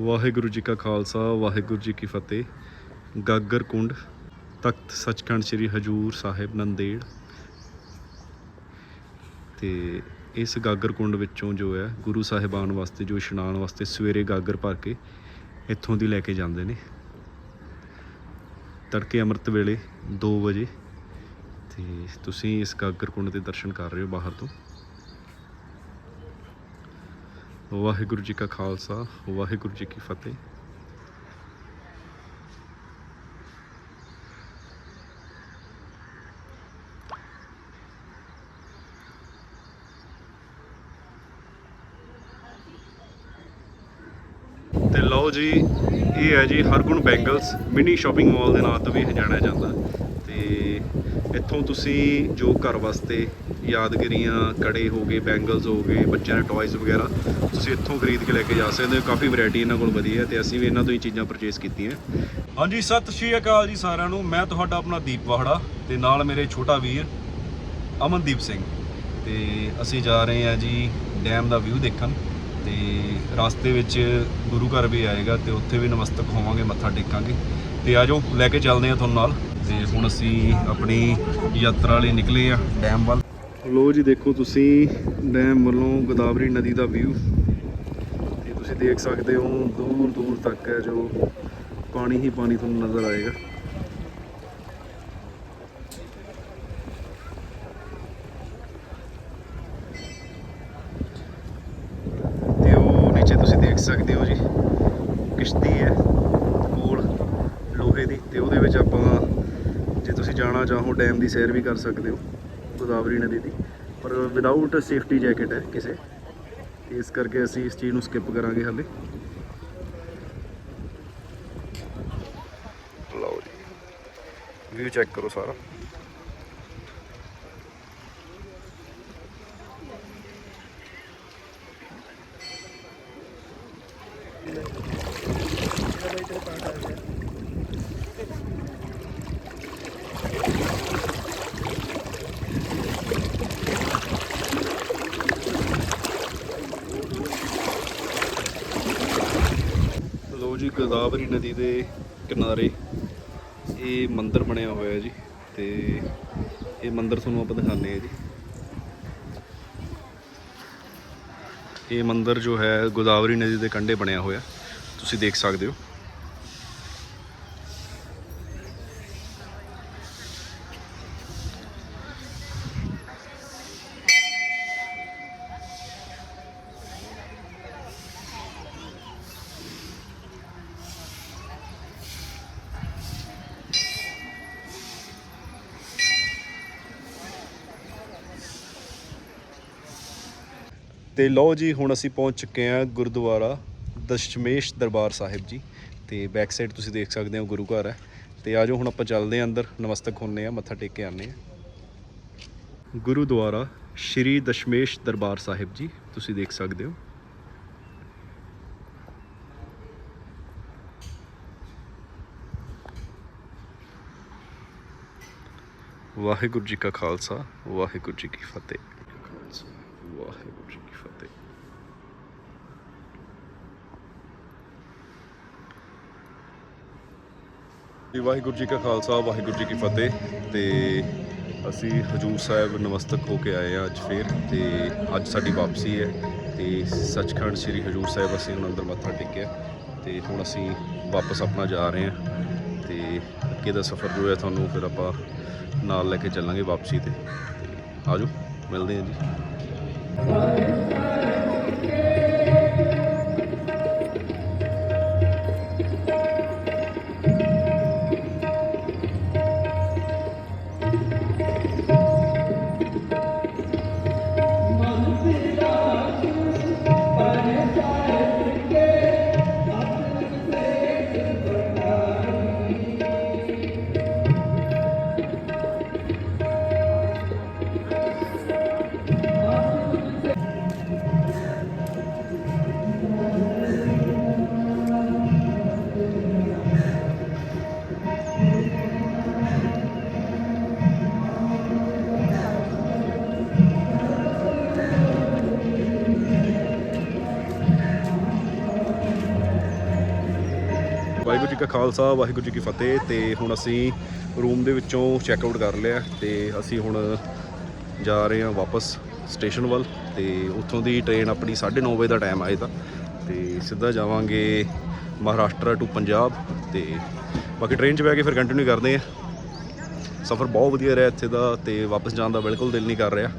ਵਾਹਿਗੁਰੂ ਜੀ ਕਾ ਖਾਲਸਾ, ਵਾਹਿਗੁਰੂ ਜੀ ਕੀ ਫਤਿਹ। ਗਾਗਰ ਕੁੰਡ, ਤਖਤ ਸੱਚਖੰਡ ਸ੍ਰੀ ਹਜੂਰ ਸਾਹਿਬ, ਨੰਦੇੜ। ਤੇ ਇਸ ਗਾਗਰ ਕੁੰਡ ਵਿੱਚੋਂ ਜੋ ਹੈ, ਗੁਰੂ ਸਾਹਿਬਾਨ ਵਾਸਤੇ, ਜੋ ਇਸ਼ਨਾਨ ਵਾਸਤੇ ਸਵੇਰੇ ਗਾਗਰ ਭਰ ਕੇ ਇੱਥੋਂ ਦੀ ਲੈ ਕੇ ਜਾਂਦੇ ਨੇ। ਤੜਕੇ ਅੰਮ੍ਰਿਤ ਵੇਲੇ 2 ਵਜੇ ਤੇ ਤੁਸੀਂ ਇਸ ਗਾਗਰ ਕੁੰਡ ਦੇ ਦਰਸ਼ਨ ਕਰ ਰਹੇ ਹੋ ਬਾਹਰ ਤੋਂ। ਵਾਹਿਗੁਰੂ ਜੀ ਕਾ ਖਾਲਸਾ, ਵਾਹਿਗੁਰੂ ਜੀ ਕੀ ਫਤਿਹ। ਤੇ ਲਓ ਜੀ, ਇਹ ਹੈ ਜੀ Hargun bangles, mini shopping mall ਦੇ ਨਾਂ ਤੋਂ ਵੀ ਇਹ ਜਾਣਿਆ ਜਾਂਦਾ। ਤੇ ਇੱਥੋਂ ਤੁਸੀਂ ਜੋ ਘਰ ਵਾਸਤੇ ਯਾਦਗਿਰੀਆਂ, ਕੜੇ ਹੋ ਗਏ, ਬੈਂਗਲਸ ਹੋ ਗਏ, ਬੱਚਿਆਂ ਦੇ ਟੌਇਜ਼ ਵਗੈਰਾ, ਤੁਸੀਂ ਇੱਥੋਂ ਖਰੀਦ ਕੇ ਲੈ ਕੇ ਜਾ ਸਕਦੇ ਹੋ। ਕਾਫੀ ਵੈਰਾਈਟੀ ਇਹਨਾਂ ਕੋਲ ਵਧੀਆ ਹੈ ਤੇ ਅਸੀਂ ਵੀ ਇਹਨਾਂ ਤੋਂ ਹੀ ਚੀਜ਼ਾਂ ਪਰਚੇਸ ਕੀਤੀਆਂ ਹਾਂਜੀ, ਸਤਿ ਸ਼੍ਰੀ ਅਕਾਲ ਜੀ ਸਾਰਿਆਂ ਨੂੰ। ਮੈਂ ਤੁਹਾਡਾ ਆਪਣਾ ਦੀਪ ਵਾਹੜਾ ਤੇ ਨਾਲ ਮੇਰੇ ਛੋਟਾ ਵੀਰ ਅਮਨਦੀਪ ਸਿੰਘ। ਤੇ ਅਸੀਂ ਜਾ ਰਹੇ ਹਾਂ ਜੀ ਡੈਮ ਦਾ ਵਿਊ ਦੇਖਣ ਤੇ ਰਸਤੇ ਵਿੱਚ ਗੁਰੂ ਘਰ ਵੀ ਆਏਗਾ ਤੇ ਉੱਥੇ ਵੀ ਨਮਸਤਕ ਹੋਵਾਂਗੇ, ਮੱਥਾ ਟੇਕਾਂਗੇ। ਤੇ ਆਜੋ, ਲੈ ਕੇ ਚੱਲਦੇ ਹਾਂ ਤੁਹਾਨੂੰ ਨਾਲ। ਤੇ ਹੁਣ ਅਸੀਂ ਆਪਣੀ ਯਾਤਰਾ ਲਈ ਨਿਕਲੇ ਆ ਡੈਮ ਵੱਲ। ਲੋ ਜੀ, ਦੇਖੋ ਤੁਸੀਂ ਡੈਮ ਵੱਲੋਂ ਗੋਦਾਵਰੀ ਨਦੀ ਦਾ ਵਿਊ ਤੇ ਤੁਸੀਂ ਦੇਖ ਸਕਦੇ ਹੋ ਦੂਰ ਦੂਰ ਤੱਕ ਹੈ ਜੋ ਪਾਣੀ ਹੀ ਪਾਣੀ ਤੁਹਾਨੂੰ ਨਜ਼ਰ ਆਏਗਾ। ਤੇ ਉਹ ਨੀਚੇ ਤੁਸੀਂ ਦੇਖ ਸਕਦੇ ਹੋ ਜੀ, ਕਿਸ਼ਤੀ ਹੈ ਕੋਲ ਲੋਹੇ ਦੀ ਤੇ ਉਹਦੇ ਵਿੱਚ ਆਪਾਂ ਜੇ ਤੁਸੀਂ ਜਾਣਾ ਚਾਹੋ ਡੈਮ ਦੀ ਸੈਰ ਵੀ ਕਰ ਸਕਦੇ ਹੋ, ਗੋਦਾਵਰੀ ਨਦੀ ਦੀ। ਪਰ ਵਿਦਆਊਟ ਸੇਫਟੀ ਜੈਕਟ ਹੈ ਕਿਸੇ। ਇਸ ਕਰਕੇ ਅਸੀਂ ਇਸ ਚੀਜ਼ ਨੂੰ ਸਕਿਪ ਕਰਾਂਗੇ ਹਾਲੇ। ਲਓ ਜੀ। ਵਿਊ ਚੈੱਕ ਕਰੋ ਸਾਰਾ। ਜੀ, ਗੋਦਾਵਰੀ ਨਦੀ ਦੇ ਕਿਨਾਰੇ ਇਹ ਮੰਦਿਰ ਬਣਿਆ ਹੋਇਆ ਜੀ ਤੇ ਇਹ ਮੰਦਿਰ ਤੁਹਾਨੂੰ ਆਪਾਂ ਦਿਖਾਉਂਦੇ ਆ ਜੀ। ਇਹ ਮੰਦਿਰ ਜੋ ਹੈ ਗੋਦਾਵਰੀ ਨਦੀ ਦੇ ਕੰਢੇ ਬਣਿਆ ਹੋਇਆ, ਤੁਸੀਂ ਦੇਖ ਸਕਦੇ ਹੋ। ਤੇ ਲਓ ਜੀ, ਹੁਣ ਅਸੀਂ ਪਹੁੰਚ ਚੁੱਕੇ ਹਾਂ ਗੁਰਦੁਆਰਾ ਦਸ਼ਮੇਸ਼ ਦਰਬਾਰ ਸਾਹਿਬ ਜੀ। ਤੇ ਬੈਕ ਸਾਈਡ ਤੁਸੀਂ ਦੇਖ ਸਕਦੇ ਹੋ, ਗੁਰੂ ਘਰ ਹੈ। ਤੇ ਆਜੋ ਹੁਣ ਆਪਾਂ ਚੱਲਦੇ ਹਾਂ ਅੰਦਰ, ਨਮਸਤਕ ਹੁੰਨੇ ਆ ਮੱਥਾ ਟੇਕ ਕੇ ਆਨੇ ਆ ਗੁਰਦੁਆਰਾ ਸ਼੍ਰੀ ਦਸ਼ਮੇਸ਼ ਦਰਬਾਰ ਸਾਹਿਬ ਜੀ, ਤੁਸੀਂ ਦੇਖ ਸਕਦੇ ਹੋ। ਵਾਹਿਗੁਰੂ ਜੀ ਕਾ ਖਾਲਸਾ, ਵਾਹਿਗੁਰੂ ਜੀ ਕੀ ਫਤਿਹ। ਵਾਹਿਗੁਰੂ ਜੀ ਕੀ ਫਤਿਹ ਜੀ, ਵਾਹਿਗੁਰੂ ਜੀ ਕਾ ਖਾਲਸਾ, ਵਾਹਿਗੁਰੂ ਜੀ ਕੀ ਫਤਿਹ। ਤੇ ਅਸੀਂ ਹਜੂਰ ਸਾਹਿਬ ਨਮਸਤਕ ਹੋ ਕੇ ਆਏ ਆ ਅੱਜ ਫੇਰ। ਤੇ ਅੱਜ ਸਾਡੀ ਵਾਪਸੀ ਹੈ। ਤੇ ਸੱਚਖੰਡ ਸ੍ਰੀ ਹਜੂਰ ਸਾਹਿਬ ਅਸੀਂ ਹੁਣ ਅੰਦਰ ਮੱਥਾ ਟੇਕਿਆ। ਤੇ ਹੁਣ ਅਸੀਂ ਵਾਪਸ ਆਪਣਾ ਜਾ ਰਹੇ ਹਾਂ। ਤੇ ਅੱਗੇ ਦਾ ਸਫ਼ਰ ਜੋ ਹੈ ਤੁਹਾਨੂੰ ਫਿਰ ਆਪਾਂ ਨਾਲ ਲੈ ਕੇ ਚੱਲਾਂਗੇ ਵਾਪਸੀ ਤੇ। ਤੇ ਆਜੋ, ਮਿਲਦੇ ਹਾਂ ਜੀ। Bye. ਕਾ ਖਾਲਸਾ, ਵਾਹਿਗੁਰੂ ਜੀ ਕੀ ਫਤਿਹ ਤੇ ਹੁਣ ਅਸੀਂ ਰੂਮ ਦੇ ਵਿੱਚੋਂ ਚੈੱਕ ਆਊਟ ਕਰ ਲਿਆ ਤੇ ਅਸੀਂ ਹੁਣ ਜਾ ਰਹੇ ਹਾਂ ਵਾਪਸ ਸਟੇਸ਼ਨ ਵੱਲ ਤੇ ਉੱਥੋਂ ਦੀ ਟ੍ਰੇਨ ਆਪਣੀ 9:30 ਵਜੇ ਦਾ ਟਾਈਮ ਆਏ ਤਾਂ ਤੇ ਸਿੱਧਾ ਜਾਵਾਂਗੇ ਮਹਾਰਾਸ਼ਟਰ ਟੂ ਪੰਜਾਬ ਤੇ ਬਾਕੀ ਟ੍ਰੇਨ 'ਚ ਬਹਿ ਕੇ ਫਿਰ ਕੰਟੀਨਿਊ ਕਰਦੇ ਹਾਂ। ਸਫ਼ਰ ਬਹੁਤ ਵਧੀਆ ਰਿਹਾ ਇੱਥੇ ਦਾ ਤੇ ਵਾਪਸ ਜਾਣ ਦਾ ਬਿਲਕੁਲ ਦਿਲ ਨਹੀਂ ਕਰ ਰਿਹਾ,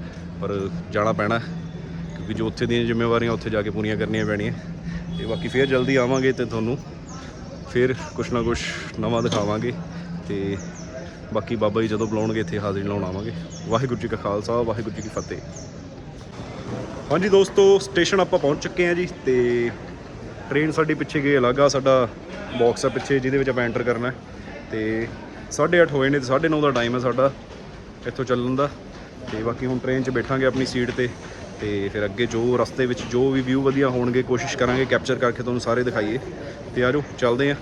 ਪਰ ਜਾਣਾ ਪੈਣਾ ਕਿਉਂਕਿ ਜੋ ਉੱਥੇ ਦੀਆਂ ਜ਼ਿੰਮੇਵਾਰੀਆਂ ਉੱਥੇ ਜਾ ਕੇ ਪੂਰੀਆਂ ਕਰਨੀਆਂ ਪੈਣੀਆਂ। ਤੇ ਬਾਕੀ ਫੇਰ ਜਲਦੀ ਆਵਾਂਗੇ ਤੇ ਤੁਹਾਨੂੰ ਫਿਰ ਕੁਛ ਨਾ ਕੁਛ ਨਵਾਂ ਦਿਖਾਵਾਂਗੇ ਤੇ ਬਾਕੀ ਬਾਬਾ ਜੀ ਜਦੋਂ ਬੁਲਾਉਣਗੇ ਇੱਥੇ ਹਾਜ਼ਰੀ ਲਾਉਣ ਆਵਾਂਗੇ। ਵਾਹਿਗੁਰੂ ਜੀ ਕਾ ਖਾਲਸਾ, ਵਾਹਿਗੁਰੂ ਜੀ ਕੀ ਫਤਿਹ। ਹਾਂਜੀ ਦੋਸਤੋ, ਸਟੇਸ਼ਨ ਆਪਾਂ ਪਹੁੰਚ ਚੁੱਕੇ ਹਾਂ ਜੀ ਤੇ ਟ੍ਰੇਨ ਸਾਡੀ ਪਿੱਛੇ ਗਈ, ਅਲੱਗ ਆ ਸਾਡਾ ਬਾਕਸ ਆ ਪਿੱਛੇ, ਜਿਹਦੇ ਵਿੱਚ ਆਪਾਂ ਐਂਟਰ ਕਰਨਾ ਹੈ। ਤੇ 8:30 ਹੋਏ ਨੇ ਤੇ 9:30 ਦਾ ਟਾਈਮ ਹੈ ਸਾਡਾ ਇੱਥੋਂ ਚੱਲਣ ਦਾ। ਤੇ ਬਾਕੀ ਹੁਣ ਟ੍ਰੇਨ 'ਚ ਬੈਠਾਂਗੇ ਆਪਣੀ ਸੀਟ ਤੇ। ਤੇ ਫਿਰ ਅੱਗੇ ਜੋ ਰਸਤੇ ਵਿੱਚ ਜੋ ਵੀ ਵਿਊ ਵਧੀਆ ਹੋਣਗੇ, ਕੋਸ਼ਿਸ਼ ਕਰਾਂਗੇ ਕੈਪਚਰ ਕਰਕੇ ਤੁਹਾਨੂੰ ਸਾਰੇ ਦਿਖਾਈਏ। ਤੇ ਆਜੋ ਚੱਲਦੇ ਆਂ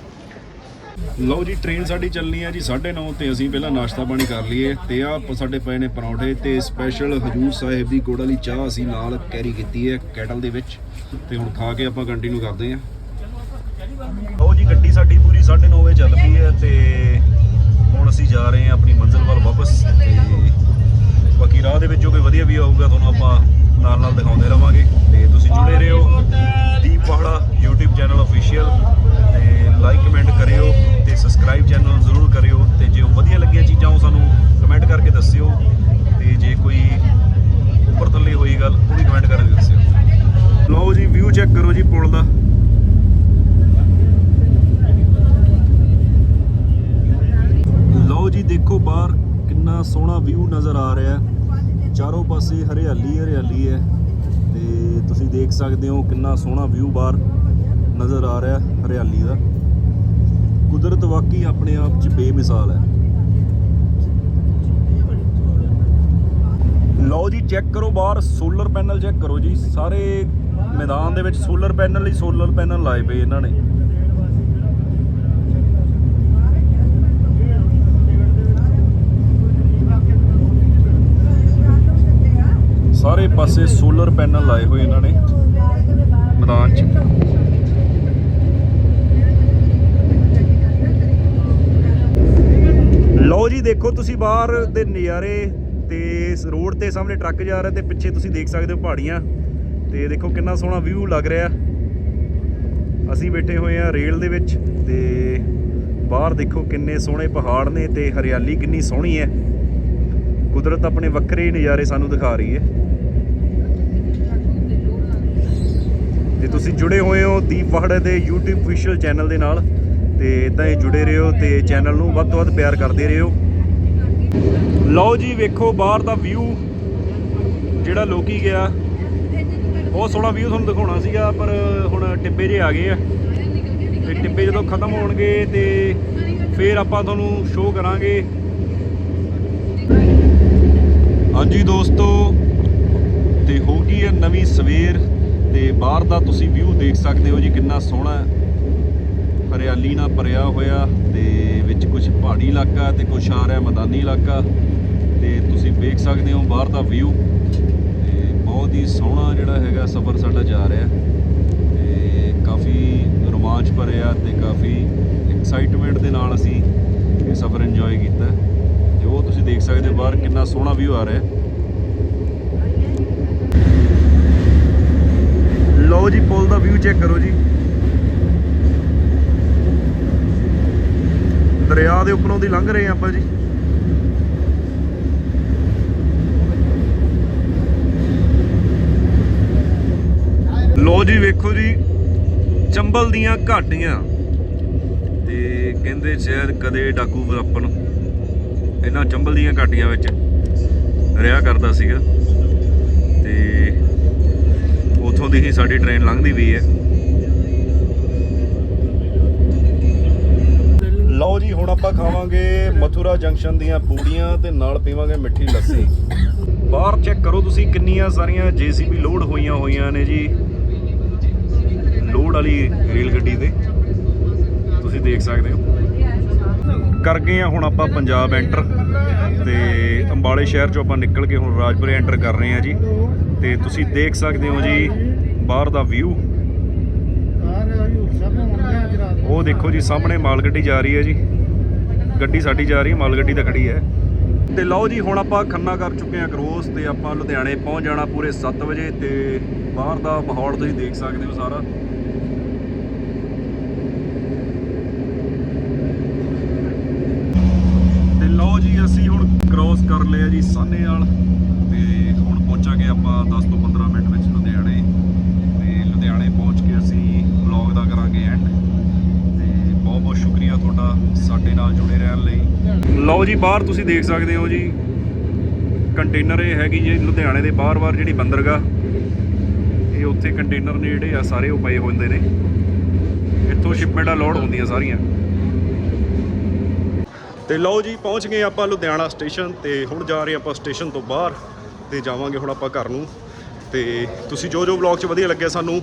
ਲਓ ਜੀ ਟ੍ਰੇਨ ਸਾਡੀ ਚੱਲਣੀ ਹੈ ਜੀ 9:30 ਤੇ ਅਸੀਂ ਪਹਿਲਾਂ ਨਾਸ਼ਤਾ ਪਾਣੀ ਕਰ ਲਈਏ। ਤੇ ਆ ਸਾਡੇ ਪਏ ਨੇ ਪਰੌਂਠੇ ਤੇ ਸਪੈਸ਼ਲ ਹਜੂਰ ਸਾਹਿਬ ਦੀ ਗੁੜ ਵਾਲੀ ਚਾਹ ਅਸੀਂ ਨਾਲ ਕੈਰੀ ਕੀਤੀ ਹੈ ਕੈਟਲ ਦੇ ਵਿੱਚ। ਤੇ ਹੁਣ ਖਾ ਕੇ ਆਪਾਂ ਕੰਟੀਨਿਊ ਕਰਦੇ ਆਂ ਲਓ ਜੀ, ਗੱਡੀ ਸਾਡੀ ਪੂਰੀ 9:30 ਵਜੇ ਚੱਲ ਪਈ ਹੈ ਤੇ ਹੁਣ ਅਸੀਂ ਜਾ ਰਹੇ ਹਾਂ ਆਪਣੀ ਮੰਜ਼ਿਲ ਵੱਲ ਵਾਪਸ। ਤੇ ਬਾਕੀ ਰਾਹ ਦੇ ਵਿੱਚ ਜੋ ਕੋਈ ਵਧੀਆ ਵੀ ਆਊਗਾ, ਤੁਹਾਨੂੰ ਆਪਾਂ ਨਾਲ ਨਾਲ ਦਿਖਾਉਂਦੇ ਰਵਾਂਗੇ ਤੇ ਤੁਸੀਂ ਜੁੜੇ ਰਹੋ Deep Pahara YouTube channel official ਤੇ ਲਾਈਕ ਕਮੈਂਟ ਕਰਿਓ ਤੇ ਸਬਸਕ੍ਰਾਈਬ ਚੈਨਲ ਜ਼ਰੂਰ ਕਰਿਓ ਤੇ ਜੇ ਉਹ ਵਧੀਆ ਲੱਗੀਆਂ ਚੀਜ਼ਾਂ ਉਹ ਸਾਨੂੰ ਕਮੈਂਟ ਕਰਕੇ ਦੱਸਿਓ ਤੇ ਜੇ ਕੋਈ ਉੱਪਰ ਥੱਲੇ ਹੋਈ ਗੱਲ, ਉਹ ਵੀ ਕਮੈਂਟ ਕਰਕੇ ਦੱਸਿਓ। ਲਓ ਜੀ ਵਿਊ ਚੈੱਕ ਕਰੋ ਜੀ ਪੁਲ ਦਾ। ਲਓ ਜੀ, ਦੇਖੋ ਬਾਹਰ ਕਿੰਨਾ ਸੋਹਣਾ ਵਿਊ ਨਜ਼ਰ ਆ ਰਿਹਾ। ਹੈ ਚਾਰੋਂ ਪਾਸੇ ਹਰਿਆਲੀ ਹਰਿਆਲੀ ਹੈ ਤੇ ਤੁਸੀਂ ਦੇਖ ਸਕਦੇ ਹੋ ਕਿੰਨਾ ਸੋਹਣਾ ਵਿਊ ਬਾਹਰ ਨਜ਼ਰ ਆ ਰਿਹਾ ਹਰਿਆਲੀ ਦਾ। ਕੁਦਰਤ ਵਾਕਈ ਆਪਣੇ ਆਪ 'ਚ ਬੇਮਿਸਾਲ ਹੈ। ਲਓ ਜੀ ਚੈੱਕ ਕਰੋ ਬਾਹਰ ਸੋਲਰ ਪੈਨਲ ਚੈੱਕ ਕਰੋ ਜੀ। ਸਾਰੇ ਮੈਦਾਨ ਦੇ ਵਿੱਚ ਸੋਲਰ ਪੈਨਲ ਹੀ ਸੋਲਰ ਪੈਨਲ ਲਾਏ ਪਏ ਇਹਨਾਂ ਨੇ। ਸਾਰੇ ਪਾਸੇ ਸੋਲਰ ਪੈਨਲ ਲਾਏ ਹੋਏ ਇਹਨਾਂ ਨੇ। ਮੈਦਾਨ 'ਚ। ਲਓ ਜੀ, ਦੇਖੋ ਤੁਸੀਂ ਬਾਹਰ ਦੇ ਨਜ਼ਾਰੇ ਤੇ ਰੋਡ ਤੇ ਸਾਹਮਣੇ ਟਰੱਕ ਜਾ ਰਿਹਾ ਤੇ ਪਿੱਛੇ ਤੁਸੀਂ ਦੇਖ ਸਕਦੇ ਹੋ ਪਹਾੜੀਆਂ। ਤੇ ਦੇਖੋ ਕਿੰਨਾ ਸੋਹਣਾ ਵਿਊ ਲੱਗ ਰਿਹਾ। ਅਸੀਂ ਬੈਠੇ ਹੋਏ ਆ ਰੇਲ ਦੇ ਵਿੱਚ ਤੇ ਬਾਹਰ ਦੇਖੋ ਕਿੰਨੇ ਸੋਹਣੇ ਪਹਾੜ ਨੇ ਤੇ ਹਰਿਆਲੀ ਕਿੰਨੀ ਸੋਹਣੀ ਹੈ। ਕੁਦਰਤ ਆਪਣੇ ਵੱਖਰੇ ਨਜ਼ਾਰੇ ਸਾਨੂੰ ਦਿਖਾ ਰਹੀ ਹੈ ਤੇ ਤੁਸੀਂ ਜੁੜੇ ਹੋਏ ਹੋ ਦੀਪ ਵਾਹੜੇ ਦੇ YouTube ਅਫੀਸ਼ੀਅਲ ਚੈਨਲ ਦੇ ਨਾਲ ਤੇ ਇਦਾਂ ਹੀ ਜੁੜੇ ਰਹੋ ਤੇ ਚੈਨਲ ਨੂੰ ਵੱਧ ਤੋਂ ਵੱਧ ਪਿਆਰ ਕਰਦੇ ਰਹੋ। ਲਓ ਜੀ, ਵੇਖੋ ਬਾਹਰ ਦਾ ਵਿਊ ਜਿਹੜਾ ਲੋਕੀ ਗਿਆ। ਬਹੁਤ ਸੋਹਣਾ ਵਿਊ ਤੁਹਾਨੂੰ ਦਿਖਾਉਣਾ ਸੀਗਾ, ਪਰ ਹੁਣ ਟਿੱਬੇ ਜੇ ਆ ਗਏ ਆ। ਤੇ ਟਿੱਬੇ ਜਦੋਂ ਖਤਮ ਹੋਣਗੇ ਤੇ ਫੇਰ ਆਪਾਂ ਤੁਹਾਨੂੰ ਸ਼ੋਅ ਕਰਾਂਗੇ। ਹਾਂਜੀ ਦੋਸਤੋ, ਤੇ ਹੋ ਗਈ ਹੈ ਨਵੀਂ ਸਵੇਰ। ਤੇ ਬਾਹਰ ਦਾ ਤੁਸੀਂ ਵਿਊ ਦੇਖ ਸਕਦੇ ਹੋ ਜੀ ਕਿੰਨਾ ਸੋਹਣਾ ਹਰਿਆਲੀ ਨਾਲ ਭਰਿਆ ਹੋਇਆ ਤੇ ਵਿੱਚ ਕੁਝ ਪਹਾੜੀ ਇਲਾਕਾ ਤੇ ਕੁਝ ਆ ਰਿਹਾ ਮੈਦਾਨੀ ਇਲਾਕਾ ਤੇ ਤੁਸੀਂ ਵੇਖ ਸਕਦੇ ਹੋ ਬਾਹਰ ਦਾ ਵਿਊ ਤੇ ਬਹੁਤ ਹੀ ਸੋਹਣਾ ਜਿਹੜਾ ਹੈਗਾ ਸਫ਼ਰ ਸਾਡਾ ਜਾ ਰਿਹਾ ਤੇ ਕਾਫੀ ਰੋਮਾਂਚ ਭਰਿਆ ਤੇ ਕਾਫੀ ਐਕਸਾਈਟਮੈਂਟ ਦੇ ਨਾਲ ਅਸੀਂ ਇਹ ਸਫ਼ਰ ਇੰਜੋਏ ਕੀਤਾ ਤੇ ਉਹ ਤੁਸੀਂ ਦੇਖ ਸਕਦੇ ਹੋ ਬਾਹਰ ਕਿੰਨਾ ਸੋਹਣਾ ਵਿਊ ਆ ਰਿਹਾ ਲਓ ਜੀ, ਪੁਲ ਦਾ ਵਿਊ ਚੈੱਕ ਕਰੋ ਜੀ। ਦਰਿਆ ਦੇ ਉੱਪਰੋਂ ਦੀ ਲੰਘ ਰਹੇ ਆਪਾਂ ਜੀ। ਲੋ ਜੀ, ਵੇਖੋ ਜੀ, ਚੰਬਲ ਦੀਆਂ ਘਾਟੀਆਂ। ਤੇ ਕਹਿੰਦੇ ਸ਼ਾਇਦ ਕਦੇ ਡਾਕੂ ਵੀਰਪਨ ਇਹਨਾਂ ਚੰਬਲ ਦੀਆਂ ਘਾਟੀਆਂ ਵਿੱਚ ਰਿਹਾ ਕਰਦਾ ਸੀਗਾ। ਤੇ ਉਥੋਂ ਦੀ ਹੀ ਸਾਡੀ ਟ੍ਰੇਨ ਲੰਘਦੀ ਵੀ ਹੈ। ਲਓ ਜੀ, ਹੁਣ ਆਪਾਂ ਖਾਵਾਂਗੇ ਮਥੁਰਾ ਜੰਕਸ਼ਨ ਦੀਆਂ ਪੂੜੀਆਂ ਤੇ ਨਾਲ ਪੀਵਾਂਗੇ ਮਿੱਠੀ ਲੱਸੀ। ਬਾਹਰ ਚੈੱਕ ਕਰੋ ਤੁਸੀਂ ਕਿੰਨੀਆਂ ਸਾਰੀਆਂ ਜੀਸੀਬੀ ਲੋਡ ਹੋਈਆਂ ਹੋਈਆਂ ਨੇ ਜੀ। ਲੋਡ ਵਾਲੀ ਰੇਲ ਗੱਡੀ ਤੇ। ਤੁਸੀਂ ਦੇਖ ਸਕਦੇ ਹੋ। ਕਰ ਗਏ ਆ ਹੁਣ ਆਪਾਂ ਪੰਜਾਬ ਐਂਟਰ ਤੇ ਅੰਬਾਲੇ ਸ਼ਹਿਰ ਚੋਂ ਆਪਾਂ ਨਿਕਲ ਕੇ ਹੁਣ ਰਾਜਪੁਰੇ ਐਂਟਰ ਕਰ ਰਹੇ ਹਾਂ ਜੀ। ਤੇ ਤੁਸੀਂ ਦੇਖ ਸਕਦੇ ਹੋ ਜੀ, ਬਾਹਰ ਦਾ ਵਿਊ ਉਹ ਦੇਖੋ ਜੀ, ਸਾਹਮਣੇ ਮਾਲ ਗੱਡੀ ਜਾ ਰਹੀ ਹੈ ਜੀ। ਗੱਡੀ ਸਾਡੀ ਜਾ ਰਹੀ ਹੈ, ਮਾਲ ਗੱਡੀ ਤਾਂ ਖੜੀ ਹੈ। ਤੇ ਲਓ ਜੀ, ਹੁਣ ਆਪਾਂ ਖੰਨਾ ਕਰ ਚੁੱਕੇ ਹਾਂ ਕਰੋਸ ਤੇ ਆਪਾਂ ਲੁਧਿਆਣੇ ਪਹੁੰਚ ਜਾਣਾ ਪੂਰੇ 7 ਵਜੇ ਤੇ ਬਾਹਰ ਦਾ ਮਾਹੌਲ ਤੁਸੀਂ ਦੇਖ ਸਕਦੇ ਹੋ ਸਾਰਾ ਤੇ ਲਓ ਜੀ ਅਸੀਂ ਹੁਣ ਕ੍ਰੋਸ ਕਰ ਲਿਆ ਜੀ ਸਾਨੇ ਵਾਲ। ਤੇ ਹੁਣ ਪਹੁੰਚਾਂਗੇ ਆਪਾਂ 10 ਤੋਂ 15 ਮਿੰਟ ਵਿੱਚ ਲੁਧਿਆਣੇ। ਤੇ ਲੁਧਿਆਣੇ ਪਹੁੰਚ ਕੇ ਅਸੀਂ ਵਲੌਗ ਦਾ ਕਰਾਂਗੇ ਐਂਡ ਤੇ ਬਹੁਤ ਬਹੁਤ ਸ਼ੁਕਰੀਆ ਤੁਹਾਡਾ ਸਾਡੇ ਨਾਲ ਜੁੜੇ ਰਹਿਣ ਲਈ। ਲਓ ਜੀ, ਬਾਹਰ ਤੁਸੀਂ ਦੇਖ ਸਕਦੇ ਹੋ ਜੀ। ਕੰਟੇਨਰ ਇਹ ਹੈਗੀ ਜੀ ਲੁਧਿਆਣੇ ਦੇ ਬਾਹਰ-ਬਾਹਰ ਜਿਹੜੀ ਬੰਦਰਗਾਹ। ਇਹ ਉੱਥੇ ਕੰਟੇਨਰ ਨੇ ਜਿਹੜੇ ਆ, ਸਾਰੇ ਉਹ ਪਏ ਹੁੰਦੇ ਨੇ। ਇੱਥੋਂ ਸ਼ਿਪਮੈਂਟਾਂ ਲੋਡ ਹੁੰਦੀਆਂ ਸਾਰੀਆਂ। ਤੇ ਲਓ ਜੀ, ਪਹੁੰਚ ਗਏ ਆਪਾਂ ਲੁਧਿਆਣਾ ਸਟੇਸ਼ਨ ਤੇ। ਹੁਣ ਜਾ ਰਹੇ ਆਪਾਂ ਸਟੇਸ਼ਨ ਤੋਂ ਬਾਹਰ ਤੇ ਜਾਵਾਂਗੇ ਹੁਣ ਆਪਾਂ ਘਰ ਨੂੰ। ਤੇ ਤੁਸੀਂ ਜੋ ਜੋ ਵਲੌਗ 'ਚ ਵਧੀਆ ਲੱਗਿਆ ਸਾਨੂੰ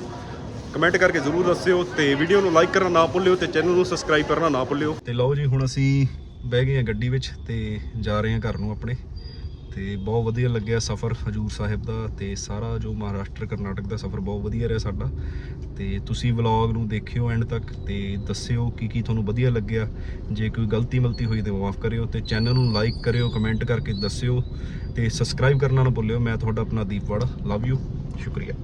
ਕਮੈਂਟ ਕਰਕੇ ਜ਼ਰੂਰ ਦੱਸਿਓ ਤੇ ਵੀਡੀਓ ਨੂੰ ਲਾਈਕ ਕਰਨਾ ਨਾ ਭੁੱਲਿਓ ਤੇ ਚੈਨਲ ਨੂੰ ਸਬਸਕ੍ਰਾਈਬ ਕਰਨਾ ਨਾ ਭੁੱਲਿਓ। ਤੇ ਲਓ ਜੀ, ਹੁਣ ਅਸੀਂ ਬਹਿ ਗਏ ਹਾਂ ਗੱਡੀ ਵਿੱਚ ਤੇ ਜਾ ਰਹੇ ਹਾਂ ਘਰ ਨੂੰ ਆਪਣੇ। ਤੇ ਬਹੁਤ ਵਧੀਆ ਲੱਗਿਆ ਸਫ਼ਰ ਹਜੂਰ ਸਾਹਿਬ ਦਾ ਤੇ ਸਾਰਾ ਜੋ ਮਹਾਰਾਸ਼ਟਰ ਕਰਨਾਟਕ ਦਾ ਸਫ਼ਰ ਬਹੁਤ ਵਧੀਆ ਰਿਹਾ ਸਾਡਾ। ਤੇ ਤੁਸੀਂ ਵਲੌਗ ਨੂੰ ਦੇਖਿਓ ਐਂਡ ਤੱਕ ਤੇ ਦੱਸਿਓ ਕੀ ਕੀ ਤੁਹਾਨੂੰ ਵਧੀਆ ਲੱਗਿਆ। ਜੇ ਕੋਈ ਗਲਤੀ ਮਲਤੀ ਹੋਈ ਤੇ ਮਾਫ ਕਰਿਓ ਤੇ ਚੈਨਲ ਨੂੰ ਲਾਈਕ ਕਰਿਓ, ਕਮੈਂਟ ਕਰਕੇ ਦੱਸਿਓ ਤੇ ਸਬਸਕ੍ਰਾਈਬ ਕਰਨਾ ਨਾ ਭੁੱਲਿਓ। ਮੈਂ ਤੁਹਾਡਾ ਆਪਣਾ ਦੀਪਵਾੜਾ ਲਵ ਯੂ ਸ਼ੁਕਰੀਆ।